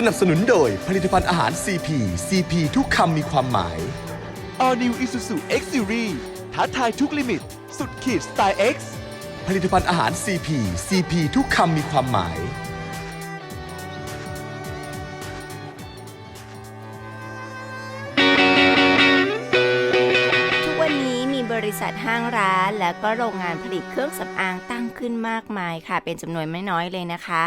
สนับสนุนโดยผลิตภัณฑ์อาหาร CP CP ทุกคำมีความหมาย All New Isuzu X Series ท้าทายทุกลิมิต สุดขีดสไตล์ X ผลิตภัณฑ์อาหาร CP CP ทุกคำมีความหมาย ษัทห้างร้าน และก็โรงงานผลิตเครื่องสำอางตั้งขึ้นมากมายค่ะ เป็นจำนวนไม่น้อยเลยนะคะ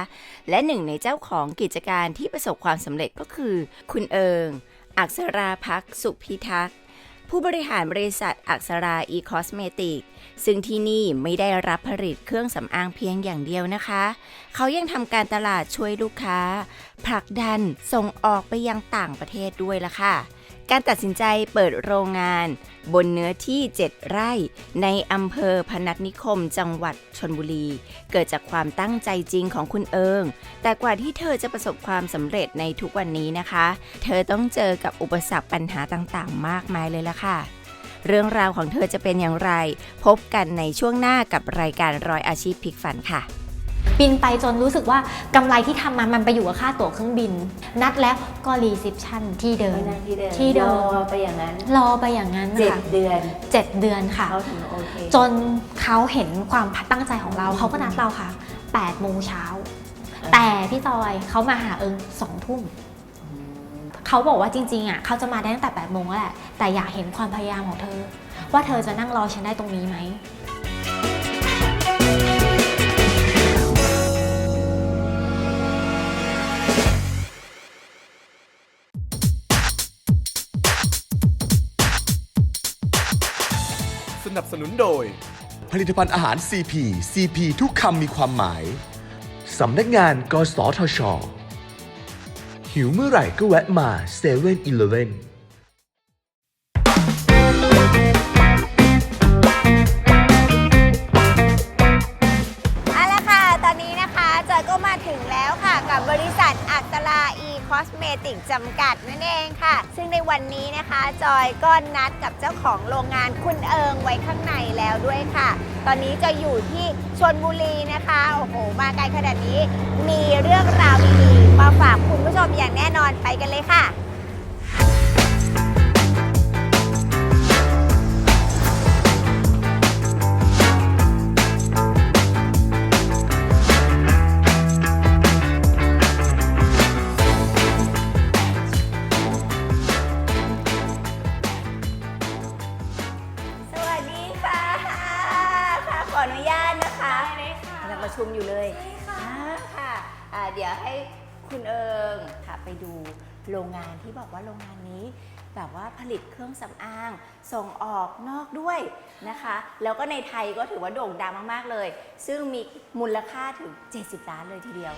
และหนึ่งในเจ้าของกิจการที่ประสบความสำเร็จก็คือ คุณเอิง อักษราพักสุพิทักษ์ผู้บริหารบริษัทอักษราอีคอสเมติกซึ่งที่นี่ไม่ได้รับผลิตเครื่องสำอางเพียงอย่างเดียวนะคะ เขายังทำการตลาดช่วยลูกค้า ผลักดันส่งออกไปยังต่างประเทศด้วยล่ะค่ะ การตัดสินใจเปิดโรงงาน บนเนื้อที่ 7 ไร่ ในอำเภอพนัสนิคมจังหวัดชนบุรี เกิดจากความตั้งใจจริงของคุณเอิง แต่กว่าที่เธอจะประสบความสำเร็จในทุกวันนี้นะคะ เธอต้องเจอกับอุปสรรคปัญหาต่างๆ มากมายเลยละค่ะ เรื่องราวของเธอจะเป็นอย่างไร พบกันในช่วงหน้ากับรายการรอยอาชีพพลิกฝันค่ะ บินไปจนรู้สึกว่ากำไรที่ทำมามันไปอยู่กับค่าตั๋วเครื่องบิน นัดแล้วก็รีเซพชันที่เดิม ที่เดิมไปอย่างนั้นรอไปอย่างนั้นเจ็ดค่ะเดือนเจ็ดเดือนค่ะ เขาถึงโอเคจนเขาเห็นความตั้งใจของเรา เขาก็นัดเราค่ะ8โมงเช้า แต่พี่จอยเขามาหาเอิงสองทุ่ม เขาบอกว่าจริงๆอะเขาจะมาได้ตั้งแต่8โมงแล้วแหละ แต่อยากเห็นความพยายามของเธอ ว่าเธอจะนั่งรอฉันได้ตรงนี้ไหม สนุนโดย ผลิตภัณฑ์อาหาร CP CP ทุกคำมีความหมาย สำนักงานกสทช หิวเมื่อไหร่ก็แวะมา7 e เ e ่ e อ ติกจำกัดนั่นเองค่ะ ซึ่งในวันนี้นะคะ จอยก็นัดกับเจ้าของโรงงานคุณเอิงไว้ข้างในแล้วด้วยค่ะ ตอนนี้จะอยู่ที่ชนบุรีนะคะ โอ้โห มาไกลขนาดนี้ มีเรื่องราวดีๆมาฝากคุณผู้ชมอย่างแน่นอนไปกันเลยค่ะ ว่าผลิตเครื่องสำอาง ส่งออกนอกด้วยนะคะ แล้วก็ในไทยก็ถือว่าโด่งดังมาก ๆ เลย ซึ่งมีมูลค่าถึง 70 ล้านเลยทีเดียว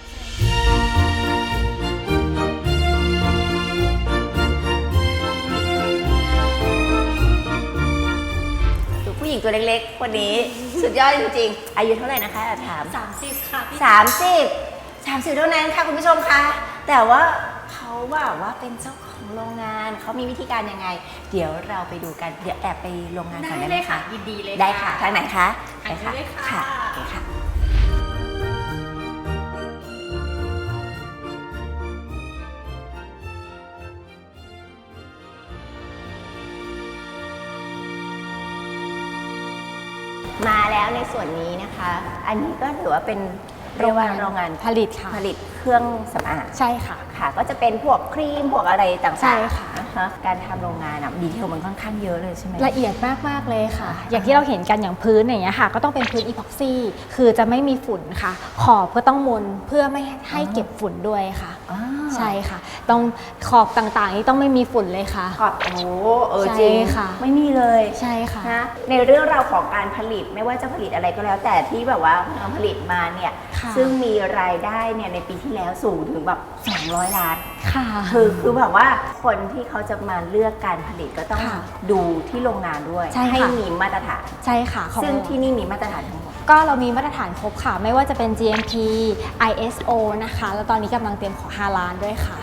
ดูผู้หญิงตัวเล็กๆ คนนี้สุดยอดจริงๆ อายุเท่าไหร่นะคะแอบถาม 30 ค่ะพี่สามสิบสามสิบเท่านั้นค่ะคุณผู้ชมคะ แต่ว่าเขาแบบว่าเป็นเจ้าของ โรงงานเขามีวิธีการยังไง เดี๋ยวเราไปดูกันเดี๋ยวแอบไปโรงงานก่อนได้ไหมคะยินดีเลยได้ค่ะทางไหนคะทางนี้เลยค่ะ ค่ะโอเคค่ะ มาแล้วในส่วนนี้นะคะ อันนี้ก็ถือว่าเป็น เรียกว่าโรงงานผลิตค่ะ ผลิตเครื่องสำอางใช่ค่ะ ค่ะ ก็จะเป็นพวกครีมพวกอะไรต่างๆใช่ค่ะ นะคะการทำโรงงานอะดีเทลมันค่อนข้างเยอะเลยใช่ไหม ละเอียดมาก ๆ เลยค่ะ อย่างที่เราเห็นกันอย่างพื้นอย่างเงี้ยค่ะ ก็ต้องเป็นพื้นอีพ็อกซี่ คือจะไม่มีฝุ่นค่ะ ขอบก็ต้องมนเพื่อไม่ให้เก็บฝุ่นด้วยค่ะ อ่า ใช่ค่ะ ต้องขอบต่างๆ นี่ต้องไม่มีฝุ่นเลยค่ะ ขอบโอ้โหเออใช่จริงค่ะไม่มีเลยใช่ค่ะนะในเรื่องราวของการผลิตไม่ว่าจะผลิตอะไรก็แล้ว แต่ที่แบบว่าผลิตมาเนี่ยค่ะ ซึ่งมีรายได้เนี่ยในปีที่แล้วสูงถึงแบบ200 ล้าน ค่ะ คือคือแบบว่าคนที่เขาจะมาเลือกการผลิตก็ต้องค่ะดูที่โรงงานด้วยใช่ค่ะ มีมาตรฐาน ใช่ค่ะของซึ่งที่นี่มีมาตรฐานทั้งหมด ก็เรามีมาตรฐานครบค่ะ ไม่ว่าจะเป็น GMP ISO นะคะ แล้วตอนนี้กำลังเตรียมขอ5ล้านด้วยค่ะ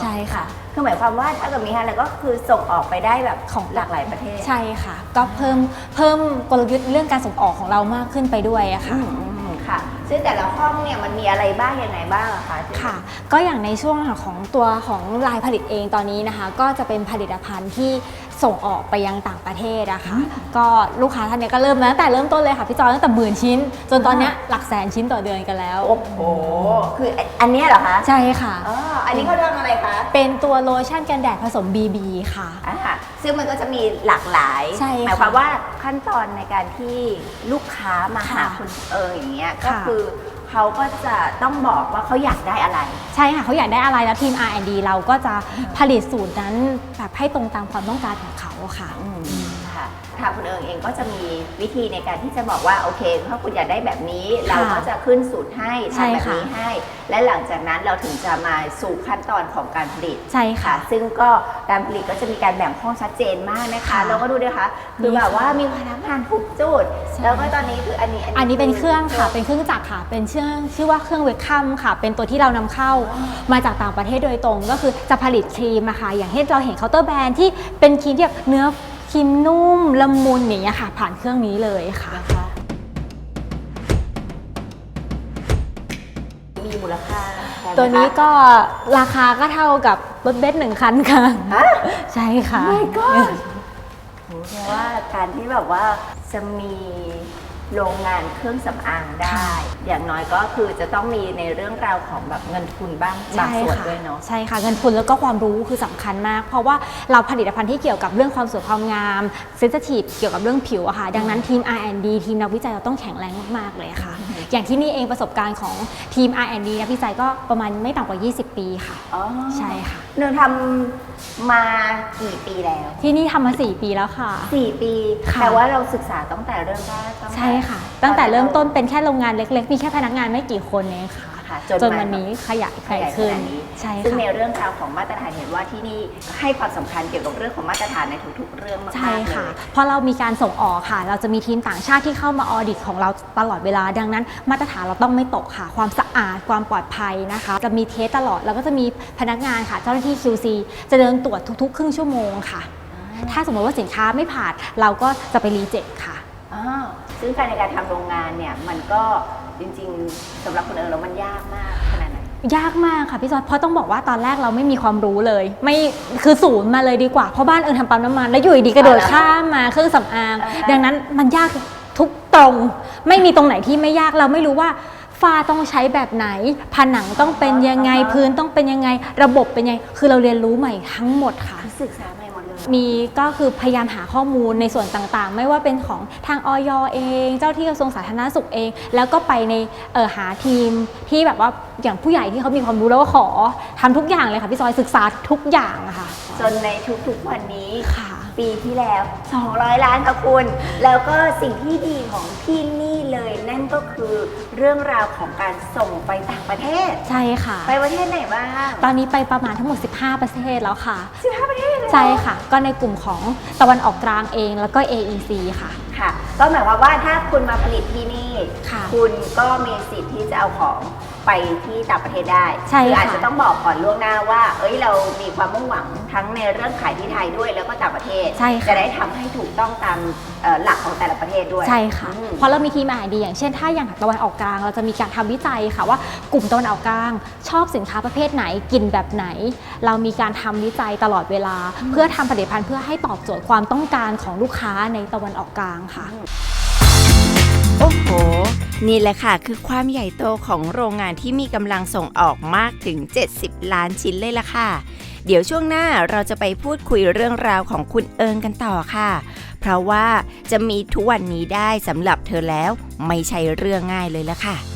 ใช่ค่ะ คือหมายความว่าถ้าเกิดมีอะไรก็คือส่งออกไปได้แบบของหลากหลายประเทศ ใช่ค่ะ ก็เพิ่มเพิ่มกลยุทธ์เรื่องการส่งออกของเรามากขึ้นไปด้วยอะอืค่ะมอืมค่ะ ซึ่งแต่ละห้องเนี่ยมันมีอะไรบ้างยังไงบ้างอะคะ ค่ะ ก็อย่างในช่วงของตัวของลายผลิตเองตอนนี้นะคะ ก็จะเป็นผลิตภัณฑ์ที่ ส่งออกไปยังต่างประเทศอะค่ะก็ลูกค้าท่านเนี้ยก็เริ่มมาตั้งแต่เริ่มต้นเลยค่ะพี่จอยตั้งแต่หมื่นชิ้น จนตอนเนี้ยหลักแสนชิ้นต่อเดือนกันแล้ว โอ้โห คืออันเนี้ยเหรอคะใช่ค่ะ อ๋ออันนี้เขาเรียกอะไรคะ เป็นตัวโลชั่นกันแดดผสม BB ค่ะ อ่าซึ่งมันก็จะมีหลากหลาย ใช่ค่ะหมายความว่าขั้นตอนในการที่ลูกค้ามาหาค่ะคุณเอออย่างเงี้ยก็ค่ะ คือ เขาก็จะต้องบอกว่าเขาอยากได้อะไร ใช่ค่ะเขาอยากได้อะไรแล้วทีม R&D เราก็จะผลิตสูตรนั้นแบบให้ตรงตามความต้องการของเขาค่ะ อืม ค่ะทางคุณเอิงเองก็จะมีวิธีในการที่จะบอกว่าโอเคถ้าคุณอยากได้แบบนี้ เราก็จะขึ้นสูตรให้ใช่ทำแบบค่ะ นี้ให้ และหลังจากนั้นเราถึงจะมาสู่ขั้นตอนของการผลิต ใช่ค่ะซึ่งก็การผลิตก็จะมีการแบ่งห้องชัดเจนมากนะคะ ค่ะแล้วก็ดูด้วยค่ะคือแบบว่ามีพนักงานทุกจุด ใช่ แล้วก็ตอนนี้คืออันนี้อันนี้เป็นเครื่องค่ะ เป็นเครื่องจักรค่ะ เป็นชื่อชื่อว่าเครื่องเวกคัมค่ะ เป็นตัวที่เรานำเข้ามาจากต่างประเทศโดยตรง ก็คือจะผลิตครีมอะค่ะ อย่างที่เราเห็นเคาน์เตอร์แบรนด์ที่เป็นครีมที่แบบเนื้อ ครีมนุ่มละมุนอย่างเงี้ยค่ะ ผ่านเครื่องนี้เลยค่ะ นะคะมีมูลค่าแพงไหมคะตัวนี้ก็ราคาก็เท่ากับรถเบนซ์หนึ่งคันค่ะ ฮะ ใช่ค่ะ my god โหแปลว่าการที่แบบว่าจะมี โรงงานเครื่องสำอางได้ค่ะอย่างน้อยก็คือจะต้องมีในเรื่องราวของแบบเงินทุนบ้างบางใช่ส่วนค่ะด้วยเนาะ ใช่ค่ะเงินทุนแล้วก็ความรู้คือสำคัญมาก เพราะว่าเราผลิตภัณฑ์ที่เกี่ยวกับเรื่องความสวยความงามเซนซิทีฟเกี่ยวกับเรื่องผิวอะค่ะ ดังนั้นทีม R&D ทีมนักวิจัยเราต้องแข็งแรงมากๆเลยค่ะ อย่างที่นี่เองประสบการณ์ของทีม R&D นักวิจัยก็ประมาณไม่ต่ำกว่า 20 ปีค่ะ อ๋อใช่ค่ะ หนูทำมากี่ปีแล้ว ที่นี่ทำมา 4 ปีแล้วค่ะ สี่ปี ค่ะ แต่ว่าเราศึกษาตั้งแต่เริ่มแรกตั้งแต่ ใช่ค่ะ ตั้งแต่เริ่มต้นเป็นแค่โรงงานเล็ก ๆ มีแค่พนักงานไม่กี่คนเองค่ะ ค่ะจนวันนี้ขยายขยายขขึ้นนาดนี้ใช่ซึ่งในค่ะเรื่องราวของมาตรฐานเห็นว่าที่นี่ให้ความสำคัญเกี่ยวกับเรื่องของมาตรฐานในทุกๆ เรื่องมากๆใช่เลยค่ะเพราะเรามีการส่งออกค่ะ เราจะมีทีมต่างชาติที่เข้ามาออดิตของเราตลอดเวลา ดังนั้น มาตรฐานเราต้องไม่ตกค่ะ ความสะอาดความปลอดภัยนะคะ จะมีเทสตลอดแล้วก็จะมีพนักงานค่ะ เจ้าหน้าที่ QC จะเดินตรวจทุกๆ ครึ่งชั่วโมงค่ะ ถ้าสมมติว่าสินค้าไม่ผ่านเราก็จะไปรีเจ็คค่ะอ้าวซึ่งการในการทำโรงงานเนี่ยมันก็ จริงๆสำหรับคนเอิญแล้วมันยากมากขนาดไหนยากมากค่ะพี่จอยเพราะต้องบอกว่าตอนแรกเราไม่มีความรู้เลย ไม่คือศูนย์มาเลยดีกว่าเพราะบ้านเอิญทำปั๊มน้ำมันแล้วอยู่ดีๆกระโดดอ่าข้ามมาเครื่องสำอางอ่าฮะดังนั้นมันยากทุกตรง ไม่มีตรงไหนที่ไม่ยากเราไม่รู้ว่าฝ้าต้องใช้แบบไหน ผนังต้องเป็นยังไงพื้นต้องเป็นยังไง ระบบเป็นยังไงคือเราเรียนรู้ใหม่ทั้งหมดค่ะ ศึกษาใหม่ห มดเลยมีก็คือพยายามหาข้อมูลในส่วนต่างๆ ไม่ว่าเป็นของทางออยเอง เจ้าที่กระทรวงสาธารณสุขเอง แล้วก็ไปในเออหาทีมที่แบบว่าอย่างผู้ใหญ่ที่เขามีความรู้แล้วก็ขอทำทุกอย่างเลยค่ะพี่ซอยศึกษาทุกอย่างอะค่ะ จนในทุกๆวันนี้ค่ะ ปีที่แล้ว 200 ล้านค่ะคุณ แล้วก็สิ่งที่ดีของที่นี่เลยนั่นก็คือเรื่องราวของการส่งไปต่างประเทศ ใช่ค่ะ ไปประเทศไหนบ้าง ตอนนี้ไปประมาณทั้งหมด 15 ประเทศแล้วค่ะ 15 ประเทศเลยเหรอใช่ค่ะ ก็ในกลุ่มของตะวันออกกลางเองแล้วก็ AEC ค่ะ ค่ะ ก็หมายความว่าถ้าคุณมาผลิตที่นี่ค่ะคุณก็มีสิทธิ์ที่จะเอาของ ไปที่ต่างประเทศได้ใช่คือค่ะอาจจะต้องบอกก่อนล่วงหน้าว่า เอ้ยเรามีความมุ่งหวังทั้งในเรื่องขายที่ไทยด้วยแล้วก็ต่างประเทศ ใช่ค่ะจะได้ทำให้ถูกต้องตามเอ่อหลักของแต่ละประเทศด้วย ใช่ค่ะ อืมเพราะเรามีทีมอาหารดีอย่างเช่น ถ้าอย่างตะวันออกกลาง เราจะมีการทำวิจัยค่ะว่ากลุ่มตะวันออกกลาง ชอบสินค้าประเภทไหนกินแบบไหน เรามีการทำวิจัยตลอดเวลา เพื่อทำผลิตภัณฑ์เพื่อให้ตอบโจทย์ความต้องการของลูกค้าในตะวันออกกลางค่ะโอ้ โห นี่แหละค่ะ คือความใหญ่โตของโรงงานที่มีกำลังส่งออกมากถึง 70 ล้านชิ้นเลยล่ะค่ะ เดี๋ยวช่วงหน้าเราจะไปพูดคุยเรื่องราวของคุณเอิงกันต่อค่ะ เพราะว่าจะมีทุกวันนี้ได้สำหรับเธอแล้วไม่ใช่เรื่องง่ายเลยล่ะค่ะ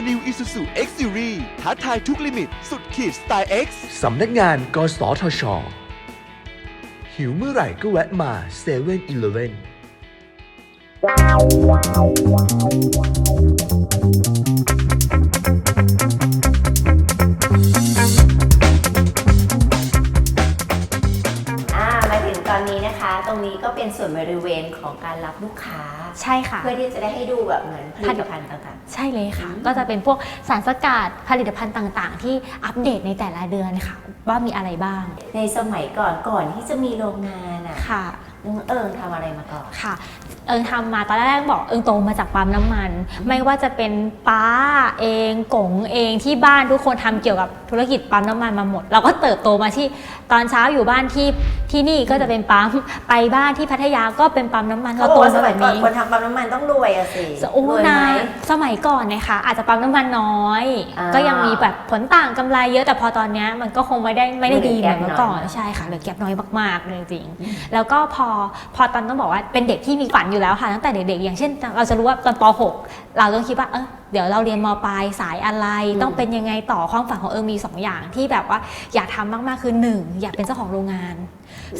All New Isuzu X Series ท้าทายทุกลิมิต สุดขีดสไตล์ X สำนักงานกสทช หิวเมื่อไหร่ก็แวะมา7 e เ e ่ e อเอ่ามาถึงตอนนี้นะคะ ตรงนี้ก็เป็นส่วนบริเวณของการรับลูกค้า ใช่ค่ะ เพื่อที่จะได้ให้ดูแบบเหมือนผลิตภัณฑ์ต่าง ใช่เลยค่ะก็จะเป็นพวกสารสกัดผลิตภัณฑ์ต่างๆ ที่อัปเดตในแต่ละเดือนค่ะ ว่ามีอะไรบ้างๆ ในสมัยก่อนก่อนที่จะมีโรงงานอะ ค่ะ น้องเอิงทำอะไรมาก่อน ค่ะ เอิงทำมาตอนแรกบอกเอิงโตมาจากปั๊มน้ำมัน ไม่ว่าจะเป็นป้าเองกงเองที่บ้านทุกคนทำเกี่ยวกับธุรกิจปั๊มน้ำมันมาหมด เราก็เติบโตมาที่ตอนเช้าอยู่บ้านที่ที่นี่ก็จะเป็นปั๊มไปบ้านที่พัทยาก็เป็นปั๊มน้ำมันเขาเราบอโตกว่าสมาแบมัยบก่อนนี้ คนทำปั๊มน้ำมันต้องรวยอะสิโอ้รวยไหม นานสมัยก่อนนะคะ อาจจะปั๊มน้ำมันน้อย อ่าก็ยังมีแบบผลต่างกำไรเยอะแต่พอตอนเนี้ยมันก็คงไม่ได้ไม่ได้เหลืดีอเหแก็มืบอนเมื่อก่อนน้อย ใช่ค่ะเหลือแก็บน้อยมากๆเลยจริง แล้วก็พอพอตอนต้องบอกว่าเป็นเด็กที่มีฝันอยู่แล้วค่ะตั้งแต่เด็กๆอย่างเช่น เราจะรู้ว่าตอนป .6 เราต้องคิดว่าเออเดี๋ยวเราเรียนมปลายสายอะไร ต้องเป็นยังไงต่อความฝันของเอิงมีสองอย่างที่แบบว่าอยากทำมากๆคือหนึ่งอยากเป็นเจ้าของโรงงาน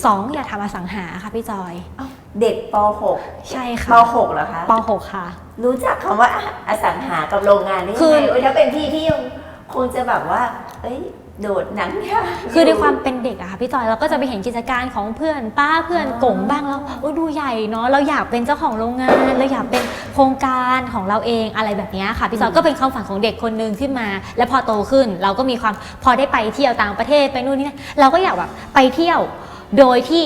สองอยากทำอสังหาค่ะพี่จอยเด็กปใช่ .6 ค่ะป .6 เหรอคะป .6 ค่ะ รู้จักคำว่าอสังหากับโรงงานได้ยังคือไงเอ้ยถ้าเป็นพี่พี่ยังคงจะแบบว่า เอ้ย โดดหนังเนี่ยคือในความเป็นเด็กอะค่ะพี่จอยเราก็จะไปเห็นกิจการของเพื่อนป้าเพื่อนอ๋อกงบ้างแล้วโอ้ยดูใหญ่เนาะเราอยากเป็นเจ้าของโรงงานเราอยากเป็นโครงการของเราเองอะไรแบบเนี้ยค่ะพี่จอยก็เป็นความฝันของเด็กคนหนึ่งขึ้นมา และพอโตขึ้น เราก็มีความพอได้ไปเที่ยวต่างประเทศไปนู่นนี่นั่นเราก็อยากแบบไปเที่ยวโดยที่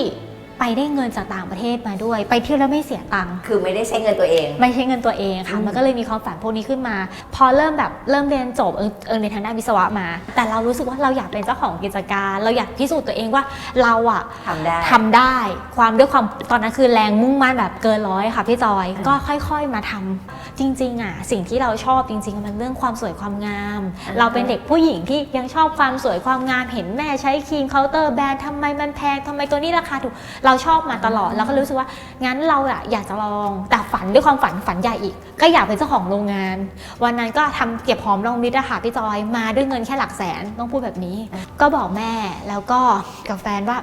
ไปได้เงินจากต่างประเทศมาด้วย ไปเที่ยวแล้วไม่เสียตังค์คือไม่ได้ใช้เงินตัวเอง ไม่ใช่เงินตัวเองค่ะอืมมันก็เลยมีความฝันพวกนี้ขึ้นมา พอเริ่มแบบเริ่มเรียนจบเออเออในทางด้านวิศวะมา แต่เรารู้สึกว่าเราอยากเป็นเจ้าของกิจการ เราอยากพิสูจน์ตัวเองว่าเราอะทำได้ทำได้ความด้วยความตอนนั้นคือแรงมุ่งมั่นแบบเกินร้อยค่ะพี่จอยก็ค่อย ๆมาทำจริงๆอะสิ่งที่เราชอบจริง ๆ มันเรื่องความสวยความงามอ่าฮะเราเป็นเด็กผู้หญิงที่ยังชอบความสวยความงามเห็นแม่ใช้ครีมเคาน์เตอร์แบรนด์ทำไมมันแพงทำไมตัวนี้ราคาถูกเราชอบมาตลอดแล้วก็รู้สึกว่างั้นเราอะอยากจะลองแต่ฝันด้วยความฝันฝันใหญ่อีก ก็อยากเป็นเจ้าของโรงงาน วันนั้นก็ทำเก็บหอมรอมริดอะค่ะพี่จอยมาด้วยเงินแค่หลักแสนต้องพูดแบบนี้ ก็บอกแม่แล้วก็กับแฟนว่า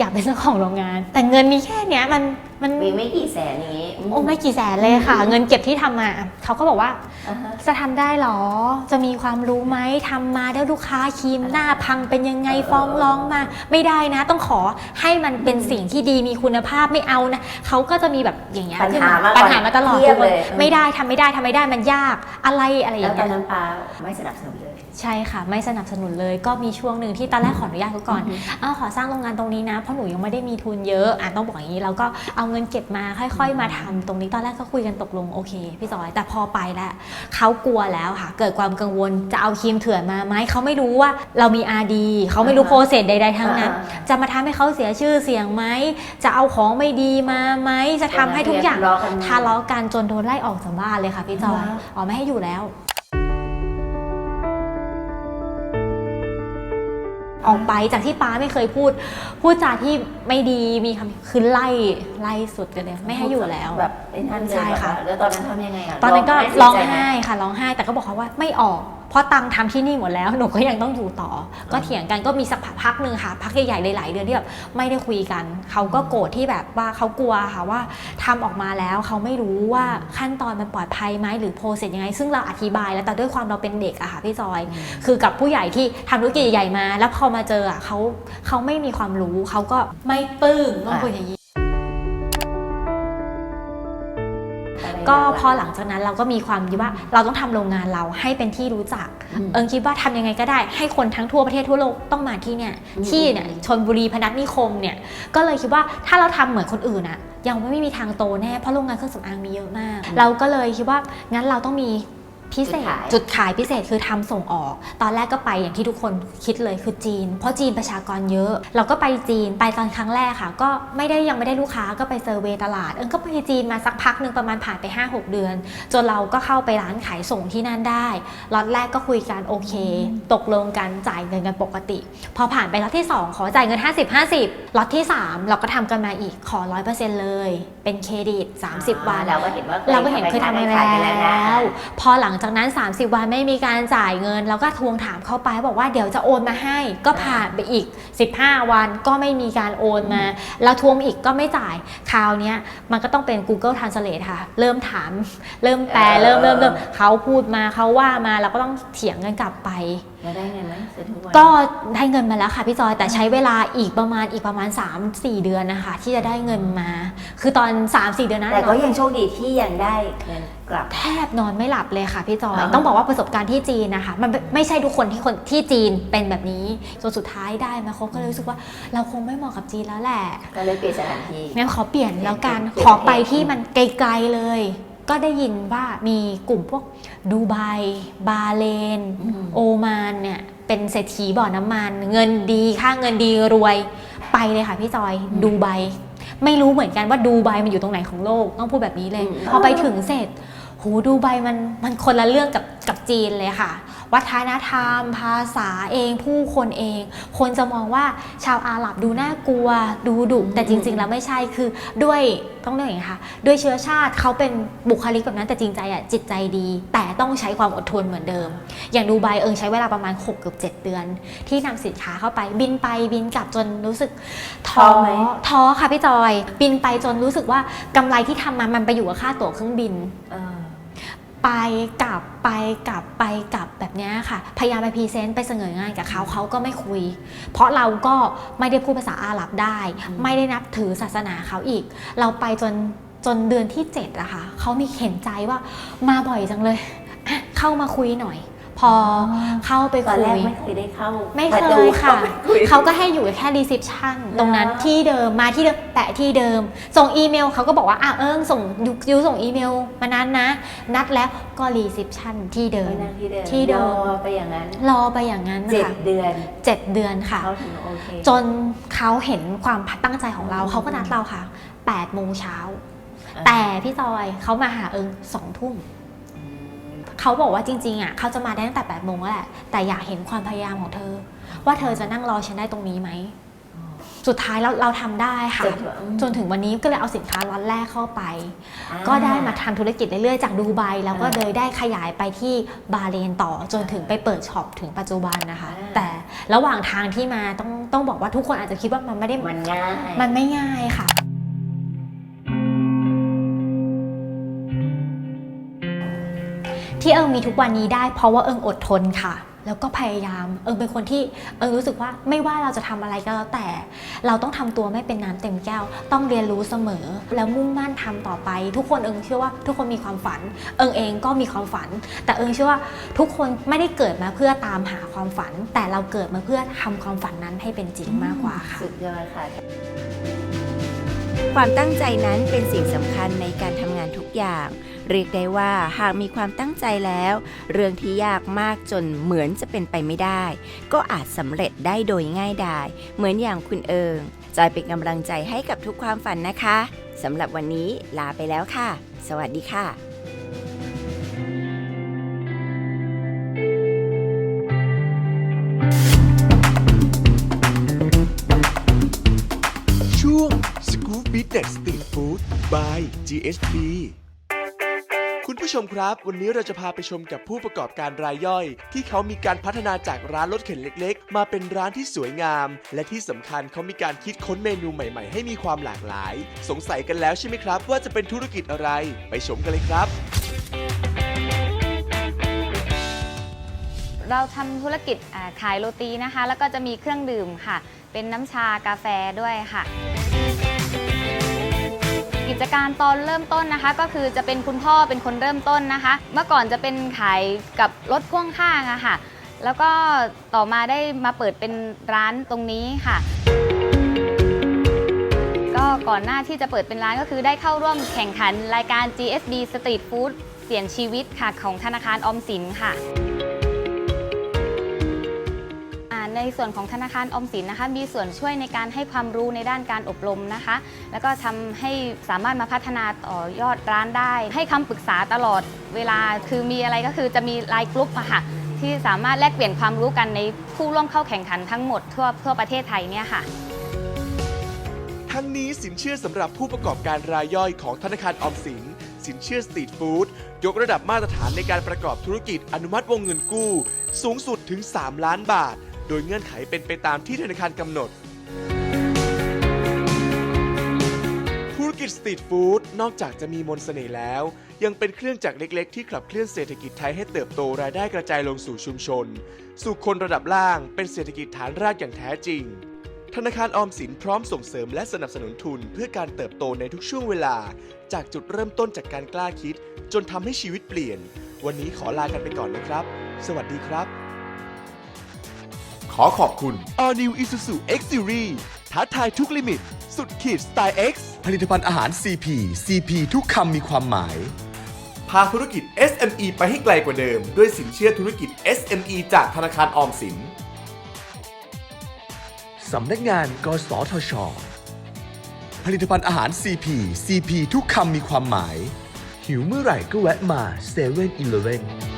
อยากเป็นเจ้าของโรงงาน แต่เงินมีแค่เนี้ยมันมันมีไม่กี่แสนอย่างนี้โอ้ไม่กี่แสนเลยค่ะ เงินเก็บที่ทำมาเขาก็บอกว่าอ่าฮะจะทำได้เหรอ จะมีความรู้ไหมทำมาได้ลูกค้าครีมหน้าพังเป็นยังไงเออฟ้องร้องมา ไม่ได้นะ ต้องขอให้มันเป็นสิ่งที่ดีมีคุณภาพไม่เอานะเขาก็จะมีแบบอย่างเงี้ยปัญขึ้นหามามาปัญหามาตลอดเทียทุบกคนเลยไม่ได้ทำไม่ได้ทำไม่ได้มันยากอะไรอะไรอแล้วย่างตอเงี้นยนั้นป้าไม่สนับสนุนเลย ใช่ค่ะ ไม่สนับสนุนเลยก็มีช่วงหนึ่งที่ตอนแรกขออนุญาตเขาก่อนอ้าวขอสร้างโรงงานตรงนี้นะ เพราะหนูยังไม่ได้มีทุนเยอะอะต้องบอกอย่างนี้เราก็เอาเงินเก็บมาค่อยๆ มาทำตรงนี้ตอนแรกก็คุยกันตกลงโอเคพี่จอย แต่พอไปแล้วเขากลัวแล้วค่ะ เกิดความกังวลจะเอาครีมเถื่อนมาไหมเขาไม่รู้ว่าเรามีอาดีเขาไม่รู้อ่าฮะโปรเซสใดๆทั้งนั้นอ่าจะมาทำให้เขาเสียชื่อเสียงไหมจะเอาของไม่ดีมาไหมจะทำให้ทุกอย่างทะเลาะกันทะเลาะกันจนโดนไล่ออกจากบ้านเลยค่ะพี่จอยอ่าฮะอ๋อไม่ให้อยู่แล้ว ออกไปจากที่ป้าไม่เคยพูด พูดจาที่ไม่ดีมีคำคือไล่ไล่สุดกันเลยไม่ให้อยู่แล้วแบบไอ้นั่นเลยใช่ค่ะแบบว่าแล้วตอนนั้นทำยังไงอะตอนนั้นก็เสียร้องใจมไห้ค่ะร้องไห้แต่ก็บอกเขาว่าไม่ออก เพราะตังค์ทำที่นี่หมดแล้วหนูก็ยังต้องอยู่ต่อ ก็เถียงกันก็มีสักพักหนึ่งค่ะ พักใหญ่ๆหลายๆเดือนที่แบบไม่ได้คุยกัน เขาก็โกรธที่แบบว่าเขากลัวค่ะว่าทำออกมาแล้วเขาไม่รู้ว่าขั้นตอนมันปลอดภัยไหมหรือโปรเซสยังไง ซึ่งเราอธิบายแล้วแต่ด้วยความเราเป็นเด็กอะค่ะพี่จอย คือกับผู้ใหญ่ที่ทำธุรกิจใหญ่ๆมา แล้วพอมาเจออะเขาเขาไม่มีความรู้เขาก็ไม่ปลื้มต้องพูดอย่างนี้ ก็แบบพอหลังจากนั้นเราก็มีความคิดว่าเราต้องทำโรงงานเราให้เป็นที่รู้จักอืมเอิงคิดว่าทำยังไงก็ได้ ให้คนทั้งทั่วประเทศทั่วโลกต้องมาที่เนี่ยอืมที่เนี่ยชนบุรีพนัสนิคมเนี่ยก็เลยคิดว่าถ้าเราทำเหมือนคนอื่นอะยังไม่มีทางโตแน่เพราะโรงงานเครื่องสำอางมีเยอะมาก เราก็เลยคิดว่างั้นเราต้องมี พิเศษ จุดขายพิเศษคือทำส่งออก ตอนแรกก็ไปอย่างที่ทุกคนคิดเลยคือจีน เพราะจีนประชากรเยอะ เราก็ไปจีนไปตอนครั้งแรกค่ะ ก็ไม่ได้ยังไม่ได้ลูกค้าก็ไปเซอร์เวย์ตลาด เอิงก็ไปจีนมาสักพักหนึ่งประมาณผ่านไป 5-6 เดือน จนเราก็เข้าไปร้านขายส่งที่นั่นได้ล็อตแรกก็คุยกันโอเค ตกลงกันจ่ายเงินกันปกติ พอผ่านไปล็อตที่ 2 ขอจ่ายเงิน 50-50ล็อตที่ 3 เราก็ทำกันมาอีกขอ 100%เลย เป็นเครดิต 30 วันเราก็เห็นว่าเราก็เห็นเคยทำมาขายไปแล้วนะแล้ว พอหลังจากนั้น 30 วันไม่มีการจ่ายเงินเราก็ทวงถามเขาไปบอกว่าเดี๋ยวจะโอนมาให้ ก็ผ่านไปอีก 15 วันก็ไม่มีการโอนมาเราทวงอีกก็ไม่จ่ายคราวนี้มันก็ต้องเป็น Google Translate ค่ะ เริ่มถาม เริ่มแปลเริ่มเริ่มเริ่มเขาพูดมาเขาว่ามาเราก็ต้องเถียงกันกลับไป แล้วได้เงินไหมจนทุกวัน ก็ได้เงินมาแล้วค่ะพี่จอยแต่ใช้เวลาอีกประมาณอีกประมาณ 3-4 เดือนนะคะ ที่จะได้เงินมา คือตอน 3-4 เดือนนั้นแต่ก็เนาะยังโชคดีที่ยังได้เงินกลับ แทบนอนไม่หลับเลยค่ะพี่จอย อ่า ต้องบอกว่าประสบการณ์ที่จีนนะคะ มันไม่ไม่ใช่ทุกคนที่คนที่จีนเป็นแบบนี้จนสุดท้ายได้มาคบก็เลยรู้สึกว่าเราคงไม่เหมาะกับจีนแล้วแหละก็เลยเปลี่ยนสถานที่ งั้นขอเปลี่ยนแล้วกันเปลี่ยนขอไปที่มันไกลๆเลย ก็ได้ยินว่ามีกลุ่มพวกดูไบ บาเลน โอมานเนี่ยเป็นเศรษฐีบ่อน้ำมัน เงินดีค่าเงินดีรวยไปเลยค่ะพี่จอยดูไบ ไม่รู้เหมือนกันว่าดูไบมันอยู่ตรงไหนของโลก ต้องพูดแบบนี้เลยอืมพอไปถึงเสร็จโหดูไบมันมันคนละเรื่องกับกับจีนเลยค่ะ วัฒนธรรม ภาษาเองผู้คนเอง คนจะมองว่าชาวอาหรับดูน่ากลัว ดูดุแต่จริง ๆ แล้วไม่ใช่คือด้วยต้องเรียกอย่างนี้ค่ะด้วยเชื้อชาติเขาเป็นบุคลิกแบบนั้นแต่จริงใจอะจิตใจดี แต่ต้องใช้ความอดทนเหมือนเดิม อย่างดูไบเอิงใช้เวลาประมาณ6เกือบ7เดือน ที่นำสินค้าเข้าไปบินไปบินกลับจนรู้สึกท้อท้อไหมท้อค่ะพี่จอย บินไปจนรู้สึกว่ากำไรที่ทำมามันไปอยู่กับค่าตั๋วเครื่องบินเออ ไปกลับไปกลับไปกลับแบบนี้ค่ะ พยายามไปพรีเซนต์ไปเสนองานกับเขาเขาก็ไม่คุย เพราะเราก็ไม่ได้พูดภาษาอาหรับได้ ไม่ได้นับถือศาสนาเขาอีก เราไปจนจนเดือนที่7อะค่ะเขามีเห็นใจว่ามาบ่อยจังเลย เข้ามาคุยหน่อย พอเข้าไปตอนคุแรกย ไม่เคยได้เข้าไม่เคประตูยค่ะ ข้าไปคุยเขาก็ให้อยู่แค่รีเซพชันตรงนั้นเหรอ ที่เดิมมาที่เดิมแปะที่เดิม ส่งอีเมลเขาก็บอกว่าอะเอิงส่งยูยูส่งอีเมลมานั้นนะ นัดแล้วก็รีเซพชันที่เดิไปมนั่งที่เดิมที่เดิม รอไปอย่างนั้นรอไปอย่างนั้นเจ็ดค่ะเดือนเจ็ดเดือนค่ะ เขาถึงโอเคจนเขาเห็นความตั้งใจของเราเขาก็นัดเราค่ะ8โมงเช้าอ่าแต่พี่จอยเขามาหาเอิงสองทุ่ม เขาบอกว่าจริงๆอะเขาจะมาได้ตั้งแต่8โมงแล้วแหละ แต่อยากเห็นความพยายามของเธอ ว่าเธอจะนั่งรอฉันได้ตรงนี้ไหม สุดท้ายเราเราทำได้ค่ะ จนถึงจนถึงวันนี้ก็เลยเอาสินค้าล็อตแรกเข้าไปอ่าก็ได้มาทำธุรกิจเรื่อยๆ จากดูไบแล้วก็อ่าเลยได้ขยายไปที่บาห์เรนต่อจนถึงไปเปิดช็อปถึงปัจจุบันนะคะอ่าแต่ระหว่างทางที่มาต้องต้องบอกว่าทุกคนอาจจะคิดว่ามันไม่ได้มันง่ายมันไม่ง่ายค่ะ ที่เอิงมีทุกวันนี้ได้ เพราะว่าเอิงอดทนค่ะ แล้วก็พยายาม เอิงเป็นคนที่เอิงรู้สึกว่าไม่ว่าเราจะทำอะไรก็แล้วแต่ เราต้องทำตัวไม่เป็นน้ำเต็มแก้ว ต้องเรียนรู้เสมอ แล้วมุ่งมั่นทำต่อไป ทุกคนเอิงเชื่อว่าทุกคนมีความฝัน เอิงเองก็มีความฝัน แต่เอิงเชื่อว่าทุกคนไม่ได้เกิดมาเพื่อตามหาความฝัน แต่เราเกิดมาเพื่อทำความฝันนั้นให้เป็นจริงมากกว่าค่ะสุดยอดค่ะความตั้งใจนั้นเป็นสิ่งสำคัญในการทำงานทุกอย่าง เรียกได้ว่าหากมีความตั้งใจแล้ว เรื่องที่ยากมากจนเหมือนจะเป็นไปไม่ได้ ก็อาจสำเร็จได้โดยง่ายดายเหมือนอย่างคุณเอิงจอยเป็นกำลังใจให้กับทุกความฝันนะคะสำหรับวันนี้ลาไปแล้วค่ะ สวัสดีค่ะช่วง Scoop Business Street Food by GSP คุณผู้ชมครับ วันนี้เราจะพาไปชมกับผู้ประกอบการรายย่อย ที่เขามีการพัฒนาจากร้านรถเข็นเล็ก ๆ มาเป็นร้านที่สวยงาม และที่สำคัญเขามีการคิดค้นเมนูใหม่ๆ ให้มีความหลากหลาย สงสัยกันแล้วใช่ไหมครับ ว่าจะเป็นธุรกิจอะไร ไปชมกันเลยครับ เราทำธุรกิจอ่าขายโรตีนะคะ แล้วก็จะมีเครื่องดื่มค่ะ เป็นน้ำชากาแฟด้วยค่ะ กิจการตอนเริ่มต้นนะคะ ก็คือจะเป็นคุณพ่อเป็นคนเริ่มต้นนะคะ เมื่อก่อนจะเป็นขายกับรถพ่วงข้างอะค่ะ แล้วก็ต่อมาได้มาเปิดเป็นร้านตรงนี้ค่ะ ก็ก่อนหน้าที่จะเปิดเป็นร้านก็คือได้เข้าร่วมแข่งขันรายการ GSB Street Food เสี่ยงชีวิตค่ะของธนาคารออมสินค่ะ ในส่วนของธนาคารอมสินนะคะ มีส่วนช่วยในการให้ความรู้ในด้านการอบรมนะคะ แล้วก็ทำให้สามารถมาพัฒนาต่อยอดร้านได้ ให้คำปรึกษาตลอดเวลาคือมีอะไรก็คือจะมีไลน์กลุ่มอะค่ะที่สามารถแลกเปลี่ยนความรู้กันในผู้ร่วมเข้าแข่งขันทั้งหมดทั่วทั่วประเทศไทยเนี่ยค่ะทั้งนี้สินเชื่อสำหรับผู้ประกอบการรายย่อยของธนาคารออมสิน สินสินเชื่อสตรีทฟู้ดยกระดับมาตรฐานในการประกอบธุรกิจอนุมัติวงเงินกู้ สูงสุดถึง 3 ล้านบาท โดยเงื่อนไขเป็นไปตามที่ธนาคารกำหนด ธุรกิจสตรีทฟู้ดนอกจากจะมีมนต์เสน่ห์แล้ว ยังเป็นเครื่องจักรเล็ก ๆ ที่ขับเคลื่อนเศรษฐกิจไทยให้เติบโตรายได้กระจายลงสู่ชุมชน สู่คนระดับล่างเป็นเศรษฐกิจฐานรากอย่างแท้จริง ธนาคารออมสินพร้อมส่งเสริมและสนับสนุนทุนเพื่อการเติบโตในทุกช่วงเวลา จากจุดเริ่มต้นจากการกล้าคิด จนทำให้ชีวิตเปลี่ยน วันนี้ขอลากันไปก่อนนะครับ สวัสดีครับ อขอบคุณ All New Isuzu X Series ท้าทายทุกลิมิต สุดขีดสไตล์ X ผลิตภัณฑ์อาหาร CP CP ทุกคำมีความหมาย พาธุรกิจ SME ไปให้ไกลกว่าเดิม ด้วยสินเชื่อธุรกิจ SME จากธนาคารออมสิน สำนักงาน กสทช ผลิตภัณฑ์อาหาร CP CP ทุกคำมีความหมาย หิวเมื่อไหร่ก็แวะมา7 e เ e ่ e อ